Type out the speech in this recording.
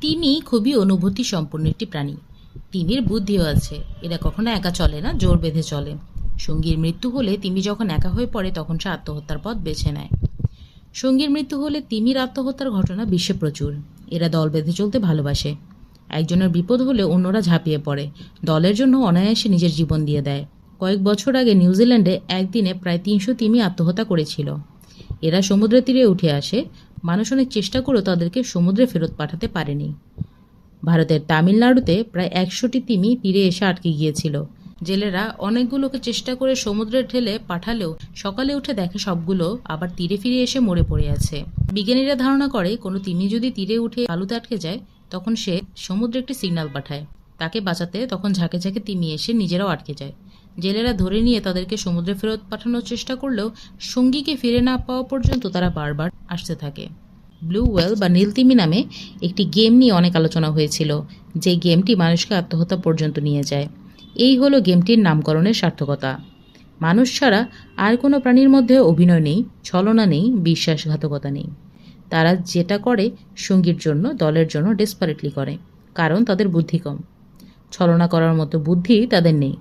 তিমি খুবই অনুভূতি সম্পন্ন একটি প্রাণী। তিমির বুদ্ধিও আছে। এরা কখনো একা চলে না, জোর বেঁধে চলে। সঙ্গীর মৃত্যু হলে তিমি যখন একা হয়ে পড়ে, তখন সে আত্মহত্যার পথ বেছে নেয়। সঙ্গীর মৃত্যু হলে তিমির আত্মহত্যার ঘটনা বিশ্বে প্রচুর। এরা দল বেঁধে চলতে ভালোবাসে। একজনের বিপদ হলে অন্যরা ঝাঁপিয়ে পড়ে। দলের জন্য অনায়াসে নিজের জীবন দিয়ে দেয়। কয়েক বছর আগে নিউজিল্যান্ডে একদিনে প্রায় তিনশো তিমি আত্মহত্যা করেছিল। এরা সমুদ্রের তীরে উঠে আসে। মানুষ অনেক চেষ্টা করেও তাদেরকে সমুদ্রে ফেরত পাঠাতে পারেনি। ভারতের তামিলনাড়ুতে প্রায় একশোটি তিমি তীরে এসে আটকে গিয়েছিল। জেলেরা অনেকগুলোকে চেষ্টা করে সমুদ্রে ঠেলে পাঠালেও সকালে উঠে দেখে সবগুলো আবার তীরে ফিরে এসে মরে পড়ে আছে। বিজ্ঞানীরা ধারণা করে, কোনো তিমি যদি তীরে উঠে আলুতে আটকে যায়, তখন সে সমুদ্রে একটি সিগন্যাল পাঠায়। তাকে বাঁচাতে তখন ঝাঁকে ঝাঁকে তিমি এসে নিজেরাও আটকে যায়। জেলেরা ধরে নিয়ে তাদেরকে সমুদ্রে ফেরত পাঠানোর চেষ্টা করলেও সঙ্গীকে ফিরে না পাওয়া পর্যন্ত তারা বারবার আসতে থাকে। ব্লু ওয়েল বা নীলতিমি নামে একটি গেম নিয়ে অনেক আলোচনা হয়েছিল, যে গেমটি মানুষকে আত্মহত্যা পর্যন্ত নিয়ে যায়। এই হলো গেমটির নামকরণের সার্থকতা। মানুষ ছাড়া আর কোনো প্রাণীর মধ্যে অভিনয় নেই, ছলনা নেই, বিশ্বাসঘাতকতা নেই। তারা যেটা করে সঙ্গীর জন্য, দলের জন্য ডেসপারেটলি করে, কারণ তাদের বুদ্ধি কম। ছলনা করার মতো বুদ্ধি তাদের নেই।